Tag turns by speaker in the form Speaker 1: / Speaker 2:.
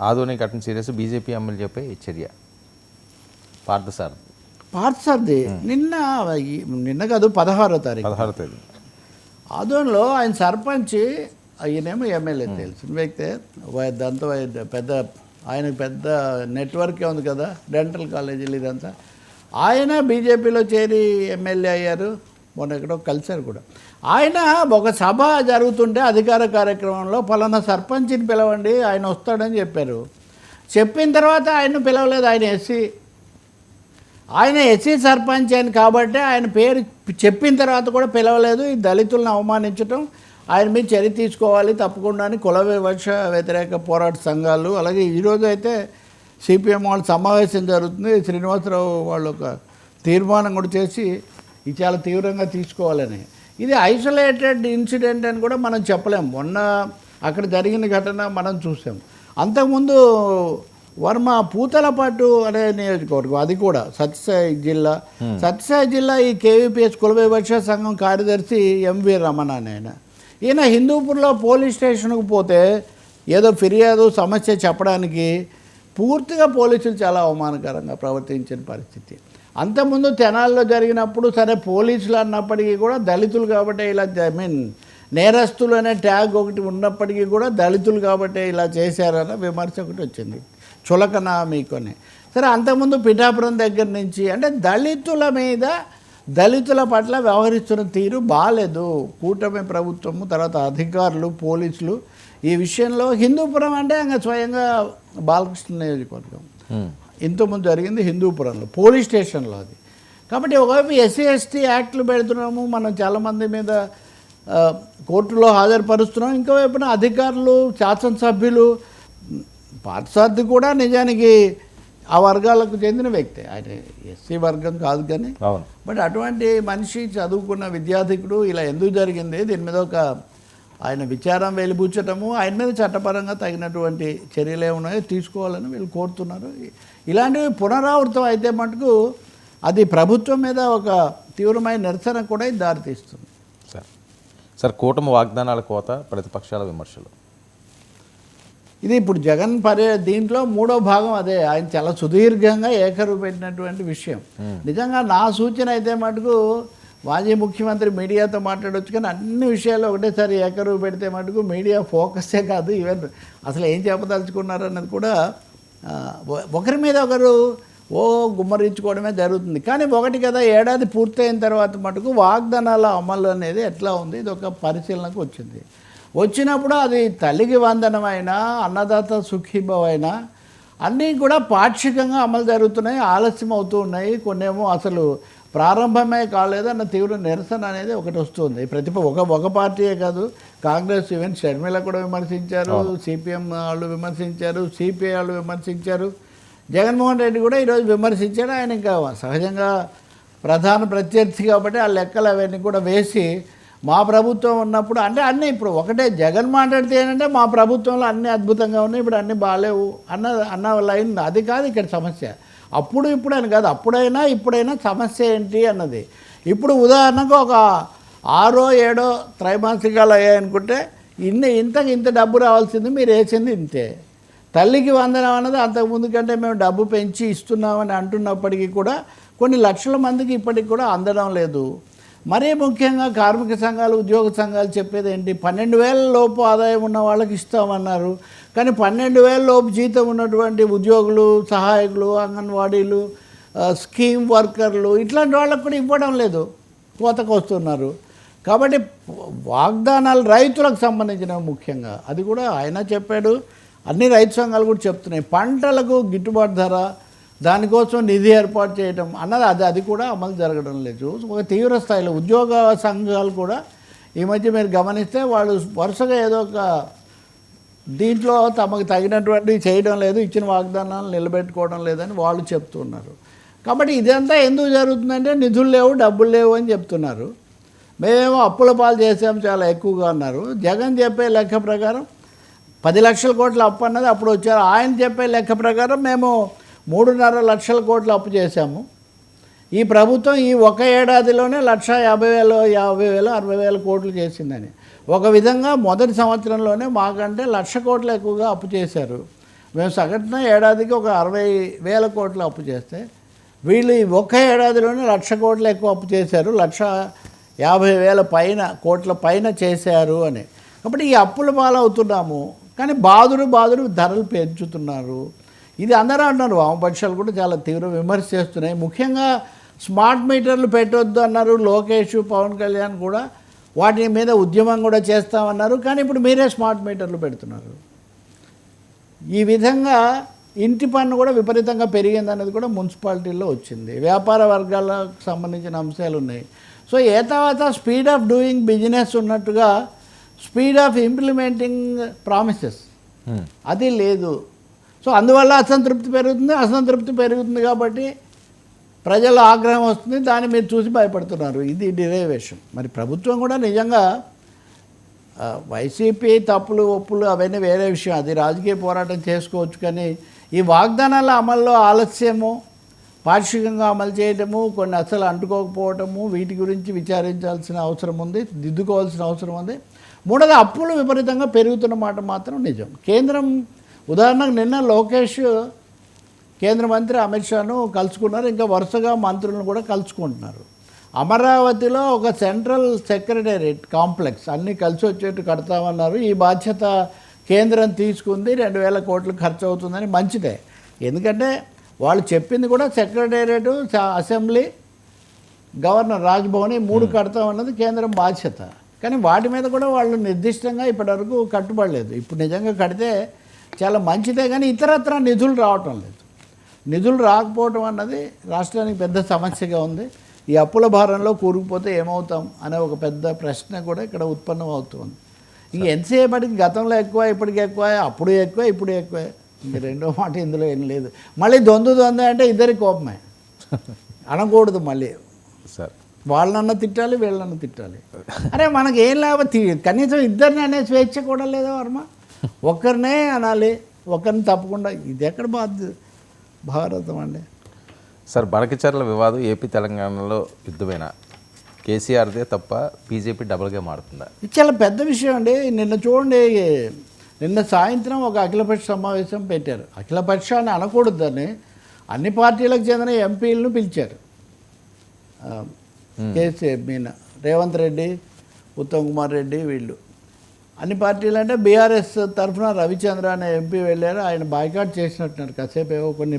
Speaker 1: ఆధునిక కఠిన serious BJP ఎమ్మెల్యేపై చర్య. పార్థసారథి
Speaker 2: పార్థసారథి నిన్న నిన్న కాదు పదహారో తారీఖు.
Speaker 1: పదహారు తేదీ
Speaker 2: ఆదోన్లో ఆయన సర్పంచ్ ఈయనేమో ఎమ్మెల్యే తెలిసిన వ్యక్తే దాంతో పెద్ద ఆయనకు పెద్ద నెట్వర్కే ఉంది కదా డెంటల్ కాలేజీలు ఇదంతా. ఆయన బీజేపీలో చేరి ఎమ్మెల్యే అయ్యారు. మొన్న ఎక్కడో కలిశారు కూడా. ఆయన ఒక సభ జరుగుతుంటే అధికార కార్యక్రమంలో పలానా సర్పంచ్ని పిలవండి ఆయన వస్తాడని చెప్పారు. చెప్పిన తర్వాత ఆయన పిలవలేదు ఆయన ఎస్సీ. ఆయన ఎస్సీ సర్పంచ్ అని కాబట్టి ఆయన పేరు చెప్పిన తర్వాత కూడా పిలవలేదు ఈ దళితులను అవమానించడం ఆయన మీద చర్య తీసుకోవాలి తప్పకుండా అని కుల వివక్ష వ్యతిరేక పోరాట సంఘాలు అలాగే ఈరోజు అయితే సిపిఎం వాళ్ళు సమావేశం జరుగుతుంది. శ్రీనివాసరావు వాళ్ళు ఒక తీర్మానం కూడా చేసి ఇది చాలా తీవ్రంగా తీసుకోవాలని. ఇది ఐసోలేటెడ్ ఇన్సిడెంట్ అని కూడా మనం చెప్పలేం. మొన్న అక్కడ జరిగిన ఘటన మనం చూసాం. అంతకుముందు వర్మ పూతలపాటు అనే నియోజకవర్గం అది కూడా సత్యసాయి జిల్లా. సత్యసాయి జిల్లా ఈ కేవీపీఎస్ కుల వివక్ష సంఘం కార్యదర్శి ఎంవి రమణ అని ఆయన. ఈయన హిందూపూర్లో పోలీస్ స్టేషన్కు పోతే ఏదో ఫిర్యాదు సమస్య చెప్పడానికి పూర్తిగా పోలీసులు చాలా అవమానకరంగా ప్రవర్తించిన పరిస్థితి. అంతకుముందు తెనాల్లో జరిగినప్పుడు సరే పోలీసులు అన్నప్పటికీ కూడా దళితులు కాబట్టి ఇలా ఐ మీన్ నేరస్తులు అనే ట్యాగ్ ఒకటి ఉన్నప్పటికీ కూడా దళితులు కాబట్టి ఇలా చేశారన్న విమర్శ ఒకటి వచ్చింది. చులకన మీకొని. సరే అంతకుముందు పిఠాపురం దగ్గర నుంచి అంటే దళితుల మీద దళితుల పట్ల వ్యవహరిస్తున్న తీరు బాగాలేదు కూటమి ప్రభుత్వము తర్వాత అధికారులు పోలీసులు ఈ విషయంలో హిందూపురం అంటే ఇంకా స్వయంగా బాలకృష్ణ నియోజకవర్గం. ఇంతకుముందు జరిగింది హిందూపురంలో పోలీస్ స్టేషన్లో అది. కాబట్టి ఒకవైపు ఎస్సీ ఎస్టీ యాక్ట్లు పెడుతున్నాము మనం చాలామంది మీద కోర్టులో హాజరుపరుస్తున్నాం ఇంకోవైపున అధికారులు శాసనసభ్యులు పార్థసారథి కూడా నిజానికి ఆ వర్గాలకు చెందిన వ్యక్తే. ఆయన ఎస్సీ వర్గం కాదు కానీ. బట్ అటువంటి మనిషి చదువుకున్న విద్యార్థికుడు ఇలా ఎందుకు జరిగింది దీని మీద ఒక ఆయన విచారం వెలిబుచ్చటము ఆయన మీద చట్టపరంగా తగినటువంటి చర్యలు ఏమున్నాయో తీసుకోవాలని వీళ్ళు కోరుతున్నారు. ఇలాంటివి పునరావృతం అయితే మటుకు అది ప్రభుత్వం మీద ఒక తీవ్రమైన నిరసన కూడా దారితీస్తుంది
Speaker 1: సార్ సార్ కూటమి వాగ్దానాల కోత ప్రతిపక్షాల విమర్శలు.
Speaker 2: ఇది ఇప్పుడు జగన్ పర్య దీంట్లో మూడో భాగం అదే. ఆయన చాలా సుదీర్ఘంగా ఏకరువు పెట్టినటువంటి విషయం నిజంగా నా సూచన అయితే మటుకు మాజీ ముఖ్యమంత్రి మీడియాతో మాట్లాడవచ్చు కానీ అన్ని విషయాలు ఒకటేసారి ఏకరువు పెడితే మటుకు మీడియా ఫోకసే కాదు. ఈవెన్ అసలు ఏం చెప్పదలుచుకున్నారు అన్నది కూడా ఒకరి మీద ఒకరు ఓ గుమ్మరించుకోవడమే జరుగుతుంది. కానీ ఒకటి కదా ఏడాది పూర్తయిన తర్వాత మటుకు వాగ్దానాల అమలు అనేది ఎట్లా ఉంది? ఇది ఒక పరిశీలనకు వచ్చింది. వచ్చినప్పుడు అది తల్లికి వందనమైనా అన్నదాత సుఖీభవైనా అన్నీ కూడా పాక్షికంగా అమలు జరుగుతున్నాయి ఆలస్యం అవుతూ ఉన్నాయి. కొన్నేమో అసలు ప్రారంభమే కాలేదు అన్న తీవ్ర నిరసన అనేది ఒకటి వస్తుంది. ప్రతిప ఒక ఒక పార్టీయే కాదు. కాంగ్రెస్ ఈవెన్ షర్మిల కూడా విమర్శించారు సిపిఎం వాళ్ళు విమర్శించారు సిపిఐ వాళ్ళు విమర్శించారు. జగన్మోహన్ రెడ్డి కూడా ఈరోజు విమర్శించాడు. ఆయన ఇంకా సహజంగా ప్రధాన ప్రత్యర్థి కాబట్టి ఆ లెక్కలు అవన్నీ కూడా వేసి మా ప్రభుత్వం ఉన్నప్పుడు అంటే అన్నీ ఇప్పుడు ఒకటే జగన్ మాట్లాడితే ఏంటంటే మా ప్రభుత్వంలో అన్నీ అద్భుతంగా ఉన్నాయి. ఇప్పుడు అన్నీ బాగాలేవు అన్న అన్న లైన్ అది కాదు ఇక్కడ సమస్య. అప్పుడు ఇప్పుడు అని కాదు అప్పుడైనా ఇప్పుడైనా సమస్య ఏంటి అన్నది. ఇప్పుడు ఉదాహరణకు ఒక ఆరో ఏడో త్రైమాసికాలు అయ్యాయనుకుంటే ఇన్ని ఇంతకు ఇంత డబ్బు రావాల్సింది మీరు వేసింది ఇంతే. తల్లికి వందనం అన్నది అంతకుముందు కంటే మేము డబ్బు పెంచి ఇస్తున్నామని అంటున్నప్పటికీ కూడా కొన్ని లక్షల మందికి ఇప్పటికి కూడా అందడం లేదు. మరీ ముఖ్యంగా కార్మిక సంఘాలు ఉద్యోగ సంఘాలు చెప్పేది ఏంటి? పన్నెండు వేల లోపు ఆదాయం ఉన్న వాళ్ళకి ఇస్తామన్నారు. కానీ పన్నెండు వేల లోపు జీతం ఉన్నటువంటి ఉద్యోగులు సహాయకులు అంగన్వాడీలు స్కీమ్ వర్కర్లు ఇట్లాంటి వాళ్ళకు కూడా ఇవ్వడం లేదు. కోతకు వస్తున్నారు. కాబట్టి వాగ్దానాలు రైతులకు సంబంధించినవి ముఖ్యంగా. అది కూడా ఆయన చెప్పాడు. అన్ని రైతు సంఘాలు కూడా చెప్తున్నాయి. పంటలకు గిట్టుబాటు ధర దానికోసం నిధి ఏర్పాటు చేయడం అన్నది అది అది కూడా అమలు జరగడం లేదు. ఒక తీవ్ర స్థాయిలో ఉద్యోగ సంఘాలు కూడా ఈ మధ్య మీరు గమనిస్తే వాళ్ళు వరుసగా ఏదో ఒక దీంట్లో తమకు తగినటువంటివి చేయడం లేదు ఇచ్చిన వాగ్దానాలు నిలబెట్టుకోవడం లేదని వాళ్ళు చెప్తున్నారు. కాబట్టి ఇదంతా ఎందుకు జరుగుతుందంటే నిధులు లేవు డబ్బులు లేవు అని చెప్తున్నారు. మేమేమో అప్పుల పాలు చేసాం చాలా ఎక్కువగా అన్నారు. జగన్ చెప్పే లెక్క ప్రకారం పది లక్షల కోట్ల అప్పు అన్నది అప్పుడు వచ్చారు. ఆయన చెప్పే లెక్క ప్రకారం మేము మూడున్నర లక్షల కోట్ల అప్పు చేశాము. ఈ ప్రభుత్వం ఈ ఒక ఏడాదిలోనే లక్ష యాభై వేలు యాభై వేలు అరవై వేల కోట్లు చేసిందని. ఒక విధంగా మొదటి సంవత్సరంలోనే మాకంటే లక్ష కోట్లు ఎక్కువగా అప్పు చేశారు. మేము సగటున ఏడాదికి ఒక అరవై వేల కోట్లు అప్పు చేస్తే వీళ్ళు ఈ ఒక్క ఏడాదిలోనే లక్ష కోట్లు ఎక్కువ అప్పు చేశారు. లక్ష యాభై వేల పైన కోట్ల పైన చేశారు అని. కాబట్టి ఈ అప్పుల పాలవుతున్నాము. కానీ బాధుడు బాధుడు ధరలు పెంచుతున్నారు. ఇది అందరూ అంటున్నారు. వామపక్షాలు కూడా చాలా తీవ్ర విమర్శ చేస్తున్నాయి. ముఖ్యంగా స్మార్ట్ మీటర్లు పెట్టొద్దు అన్నారు లోకేష్ పవన్ కళ్యాణ్ కూడా. వాటి మీద ఉద్యమం కూడా చేస్తామన్నారు కానీ ఇప్పుడు మీరే స్మార్ట్ మీటర్లు పెడుతున్నారు. ఈ విధంగా ఇంటి పన్ను కూడా విపరీతంగా పెరిగింది అనేది కూడా మున్సిపాలిటీల్లో వచ్చింది. వ్యాపార వర్గాలకు సంబంధించిన అంశాలు ఉన్నాయి. సో ఏ తర్వాత స్పీడ్ ఆఫ్ డూయింగ్ బిజినెస్ ఉన్నట్టుగా స్పీడ్ ఆఫ్ ఇంప్లిమెంటింగ్ ప్రామిసెస్. అది లేదు. సో అందువల్ల అసంతృప్తి పెరుగుతుంది అసంతృప్తి పెరుగుతుంది కాబట్టి ప్రజల ఆగ్రహం వస్తుంది దాన్ని మీరు చూసి భయపడుతున్నారు. ఇది డిరైవేషన్. మరి ప్రభుత్వం కూడా నిజంగా వైసీపీ తప్పులు ఒప్పులు అవన్నీ వేరే విషయం. అది రాజకీయ పోరాటం చేసుకోవచ్చు కానీ ఈ వాగ్దానాల అమల్లో ఆలస్యము పాక్షికంగా అమలు చేయటము కొన్ని అసలు అంటుకోకపోవటము వీటి గురించి విచారించాల్సిన అవసరం ఉంది దిద్దుకోవాల్సిన అవసరం ఉంది. మూడోది అప్పులు విపరీతంగా పెరుగుతున్న మాట మాత్రం నిజం. కేంద్రం ఉదాహరణకు నిన్న లోకేష్ కేంద్ర మంత్రి అమిత్ షాను కలుసుకున్నారు ఇంకా వరుసగా మంత్రులను కూడా కలుసుకుంటున్నారు. అమరావతిలో ఒక సెంట్రల్ సెక్రటేరియట్ కాంప్లెక్స్ అన్నీ కలిసి వచ్చేట్టు కడతామన్నారు. ఈ బాధ్యత కేంద్రం తీసుకుంది రెండు వేల కోట్లు ఖర్చు అవుతుందని మంచిదే. ఎందుకంటే వాళ్ళు చెప్పింది కూడా సెక్రటేరియట్ అసెంబ్లీ గవర్నర్ రాజ్భవన్ ఈ మూడు కడతామన్నది కేంద్రం బాధ్యత. కానీ వాటి మీద కూడా వాళ్ళు నిర్దిష్టంగా ఇప్పటివరకు కట్టుబడలేదు. ఇప్పుడు నిజంగా కడితే చాలా మంచిదే కానీ ఇతరత్ర నిధులు రావటం లేదు. నిధులు రాకపోవటం అన్నది రాష్ట్రానికి పెద్ద సమస్యగా ఉంది. ఈ అప్పుల భారంలో కూరుకుపోతే ఏమవుతాం అనే ఒక పెద్ద ప్రశ్న కూడా ఇక్కడ ఉత్పన్నం అవుతుంది ఇంక ఎంతసేపటికి గతంలో ఎక్కువ ఇప్పటికి ఎక్కువ అప్పుడు ఎక్కువ ఇప్పుడు ఎక్కువ. ఇంక రెండో మాట ఇందులో ఏం లేదు. మళ్ళీ దొందు దొంద అంటే ఇద్దరి కోపమే. అనకూడదు మళ్ళీ.
Speaker 1: సార్.
Speaker 2: వాళ్ళనన్నా తిట్టాలి వీళ్ళనన్నా తిట్టాలి. అరే మనకి ఏం లాభం? తి- కనీసం ఇద్దరిని అనే స్వేచ్ఛ కూడా లేదా వర్మ? ఒక్కరినే అనాలి ఒకరిని తప్పకుండా. ఇది ఎక్కడ బాధ్యత? భారతం అండి.
Speaker 1: సార్ బనకచర్ల వివాదం ఏపీ తెలంగాణలో యుద్ధమైన? కేసీఆర్దే తప్ప బీజేపీ డబుల్ గేమ్ ఆడుతుందా
Speaker 2: ఇది చాలా పెద్ద విషయం అండి. నిన్న చూడండి నిన్న సాయంత్రం ఒక అఖిలపక్ష సమావేశం పెట్టారు. అఖిలపక్షాన్ని అనకూడదు దాన్ని. అన్ని పార్టీలకు చెందిన ఎంపీలను పిలిచారు. ఆ, కేసీ మీన రేవంత్ రెడ్డి ఉత్తమ్ కుమార్ రెడ్డి వీళ్ళు. అన్ని పార్టీలు అంటే బీఆర్ఎస్ తరఫున రవిచంద్ర అనే ఎంపీ వెళ్ళారు. ఆయన బాయ్కాట్ చేసినట్టున్నారు. కాసేపు ఏవో కొన్ని